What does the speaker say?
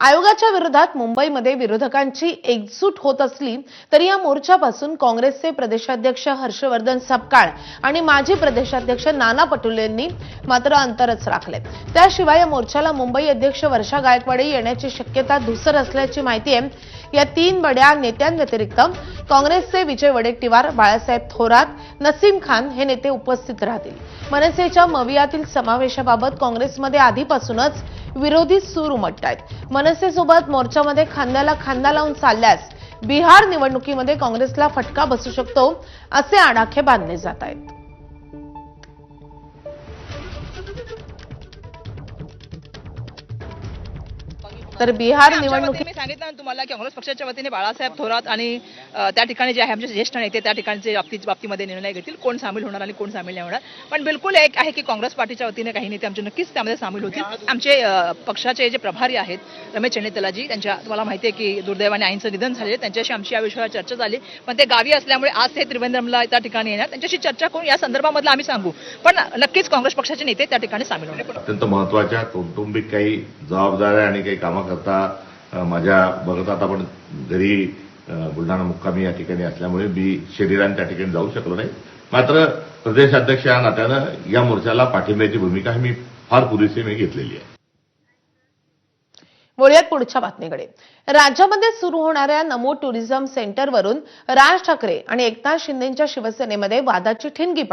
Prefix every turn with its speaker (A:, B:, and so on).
A: आयोगाच्या विरोधात मुंबईमध्ये विरोधकांची एकजूट होत असली तरी या मोर्चापासून काँग्रेसचे प्रदेशाध्यक्ष हर्षवर्धन सपकाळ आणि माजी प्रदेशाध्यक्ष नाना पटोले यांनी मात्र अंतरच राखले त्याशिवाय या मोर्चाला मुंबई अध्यक्ष वर्षा गायकवाडे येण्याची शक्यता धुसर असल्याची माहिती आहे. या तीन बड्या नेत्यांव्यतिरिक्त काँग्रेसचे विजय वडेट्टीवार बाळासाहेब थोरात नसीम खान हे नेते उपस्थित राहतील. मनसेच्या मवियातील समावेशाबाबत काँग्रेसमध्ये आधीपासूनच विरोधी सूर उमटतायत. मनसेसोबत मोर्चामध्ये खांद्याला खांदा लावून चालल्यास बिहार निवडणुकीमध्ये काँग्रेसला फटका बसू शकतो असे आडाखे बांधले जात आहेत. तर बिहार निवडणुकीत
B: मी सांगितलं ना तुम्हाला की काँग्रेस पक्षाच्या वतीने बाळासाहेब थोरात आणि त्या ठिकाणी जे आहे आमचे ज्येष्ठ नेते त्या ठिकाणचे बाबतीत बाबतीमध्ये निर्णय घेतील. कोण सामील होणार आणि कोण सामील नाही होणार. पण बिलकुल एक आहे की काँग्रेस पार्टीच्या वतीने काही नेते आमचे नक्कीच त्यामध्ये सामील होतील. आमचे पक्षाचे जे प्रभारी आहेत रमेश चेन्नेतलाजी त्यांच्या तुम्हाला माहिती आहे की दुर्दैवाने आईंचं निधन झाले त्यांच्याशी आमची या विषयावर चर्चा झाली. पण ते गावी असल्यामुळे आज ते त्रिवेंद्रमला त्या ठिकाणी येणार. त्यांच्याशी चर्चा करून या संदर्भामधलं आम्ही सांगू. पण नक्कीच काँग्रेस पक्षाचे नेते त्या ठिकाणी सामील होणार.
C: अत्यंत महत्त्वाच्या कौटुंबिक काही जबाबदाऱ्या आणि काही कामाकरता माझ्या बघत आता आपण घरी बुलढाणा मुक्कामी या ठिकाणी असल्यामुळे मी शरीराने त्या ठिकाणी जाऊ शकलो नाही. मात्र प्रदेशाध्यक्ष या नात्यानं या मोर्चाला पाठिंब्याची भूमिका मी फार पुरेशी मी घेतलेली आहे.
A: वळूयात पुढच्या बातमीकडे. राज्यामध्ये सुरू होणाऱ्या नमो टुरिझम सेंटरवरून राज ठाकरे आणि एकनाथ शिंदेच्या शिवसेनेमध्ये वादाची ठिणगी